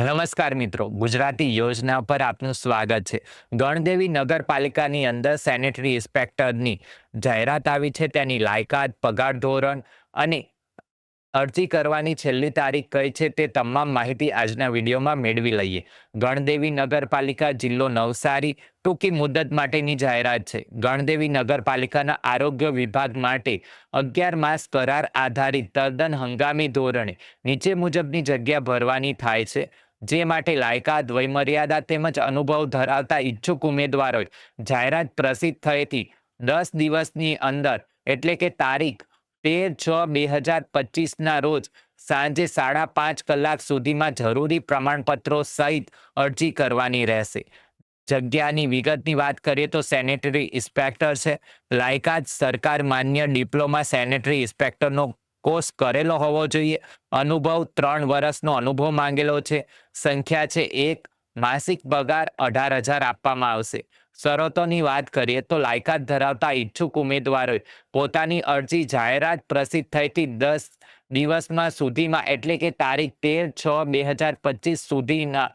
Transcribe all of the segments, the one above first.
નમસ્કાર મિત્રો, ગુજરાતી યોજના પર આપનું સ્વાગત છે. ગણદેવી નગરપાલિકાની અંદર સેનેટરી ઇન્સ્પેક્ટરની જાહેરાત આવી છે. તેની લાયકાત, પગાર ધોરણ અને અરજી કરવાની છેલ્લી તારીખ કઈ છે તે તમામ માહિતી આજના વિડીયોમાં મેળવી લઈએ. ગણદેવી નગરપાલિકા જિલ્લો નવસારી ટૂંકી મુદત માટેની જાહેરાત છે. ગણદેવી નગરપાલિકાના આરોગ્ય વિભાગ માટે અગિયાર માસ કરાર આધારિત તદ્દન હંગામી ધોરણે નીચે મુજબની જગ્યા ભરવાની થાય છે. જે માટે લાયકાત, વયમર્યાદા તેમજ અનુભવ ધરાવતા ઈચ્છુક ઉમેદવારોએ જાહેરાત પ્રસિદ્ધ થયેથી દસ દિવસની અંદર, એટલે કે તારીખ તેર છ બે હજાર પચીસના રોજ સાંજે સાડા પાંચ કલાક સુધીમાં જરૂરી પ્રમાણપત્રો સહિત અરજી કરવાની રહેશે. જગ્યાની વિગતની વાત કરીએ તો સેનેટરી ઇન્સ્પેક્ટર છે. લાયકાત સરકાર માન્ય ડિપ્લોમા સેનેટરી ઇન્સ્પેક્ટરનો કોર્સ કરેલો હોવો જોઈએ. અનુભવ ત્રણ વર્ષનો અનુભવ માંગેલો છે. સંખ્યા છે એક. માસિક પગાર અઢાર હજાર આપવામાં આવશે. શરતોની વાત કરીએ તો લાયકાત ધરાવતા ઈચ્છુક ઉમેદવારોએ પોતાની અરજી જાહેરાત પ્રસિદ્ધ થઈથી દસ દિવસમાં સુધીમાં, એટલે કે તારીખ તેર છ બે હજાર પચીસ સુધીના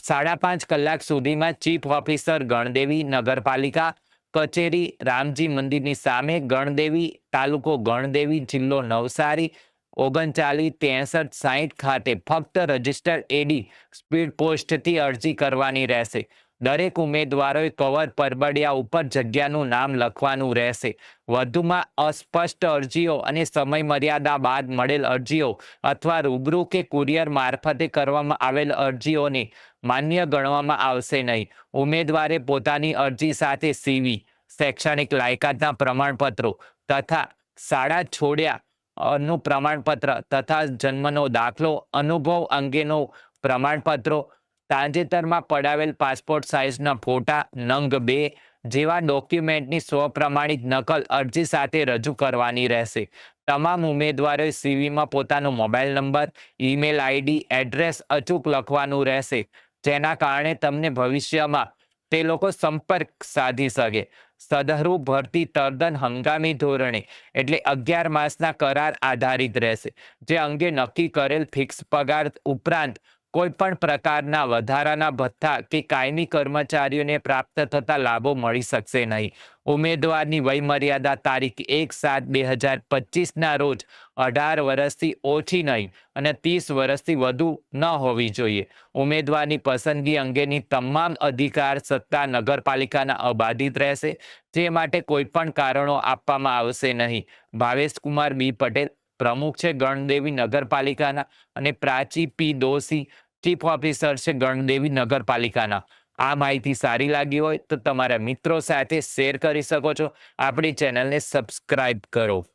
સાડા પાંચ કલાક સુધીમાં ચીફ ઓફિસર ગણદેવી નગરપાલિકા કચેરી, રામજી મંદિરની સામે ગણદેવી, તાલુકો ગણદેવી, જિલ્લો નવસારી, ઓગણચાલીસ, ત્રેસઠ, સાહીઠ ખાતે ફક્ત રજિસ્ટર એડી સ્પીડ પોસ્ટથી અરજી કરવાની રહેશે. દરેક ઉમેદવારોએ કવર પરબડિયા ઉપર જગ્યાનું નામ લખવાનું રહેશે. વધુમાં અસ્પષ્ટ અરજીઓ અને સમય મર્યાદા બાદ મળેલ અરજીઓ અથવા રૂબરૂ કે કુરિયર મારફતે કરવામાં આવેલ અરજીઓને માન્ય ગણવામાં આવશે નહીં. ઉમેદવારે પોતાની અરજી સાથે સીવી, શૈક્ષણિક લાયકાતના પ્રમાણપત્રો તથા શાળા છોડ્યા નું પ્રમાણપત્ર તથા જન્મનો દાખલો, અનુભવ અંગેનો પ્રમાણપત્રો તાજેતરમાં પડાવેલ પાસપોર્ટ સાઇઝના ફોટા નંગ બે જેવા ડોક્યુમેન્ટની સ્વપ્રમાણિત નકલ અરજી સાથે રજૂ કરવાની રહેશે. તમામ ઉમેદવારોએ સીવીમાં પોતાનો mobile number, email ID, address અચૂક લખવાનું રહેશે, જેના કારણે તમને ભવિષ્યમાં તે લોકો સંપર્ક સાધી શકે. સદહરુ ભરતી તદ્દન હંગામી ધોરણે, એટલે અગિયાર માસના કરાર આધારિત રહેશે, જે અંગે નક્કી કરેલ ફિક્સ પગાર ઉપરાંત કોઈ પણ પ્રકારના વધારાના ભથ્થા કે કાયમી કર્મચારીઓને પ્રાપ્ત થતા લાભો મળી શકશે નહીં. ઉમેદવારની વયમર્યાદા તારીખ એક સાત બે હજાર પચીસના રોજ અઢાર વર્ષથી ઓછી નહીં અને ત્રીસ વર્ષથી વધુ ન હોવી જોઈએ. ઉમેદવારની પસંદગી અંગેની તમામ અધિકાર સત્તા નગરપાલિકાના અબાધિત રહેશે, જે માટે કોઈ પણ કારણો આપવામાં આવશે નહીં. ભાવેશ કુમાર બી પટેલ પ્રમુખ છે ગણદેવી નગરપાલિકાના અને Prachi P Doshi chief officer છે ગણદેવી નગરપાલિકાના. આ માહિતી સારી લાગી હોય તો તમારા મિત્રો સાથે શેર કરી શકો છો. આપણી ચેનલને સબસ્ક્રાઈબ કરો.